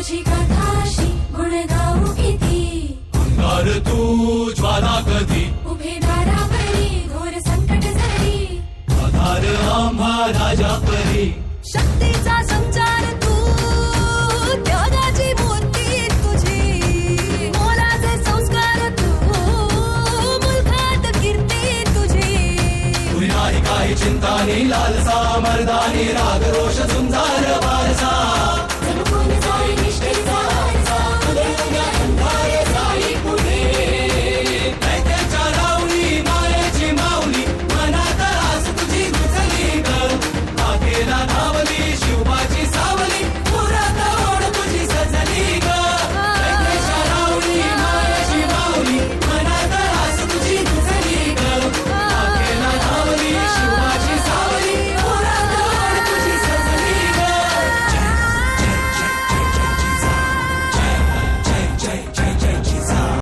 तुझी कथाशी गुण गाऊ किती? अंगार तू ज्वाला कधी? उभे दारावरी घोर संकट झरी आधार आम्हा राजा परी. शक्तीचा संचार तू त्यागाची मूर्ती तुझी. मोलाचे संस्कार तू मुलखात कीर्ती तुझी. तुरी नाही काही चिंता नाही लालसा मर्दानी राग रोष झुंजार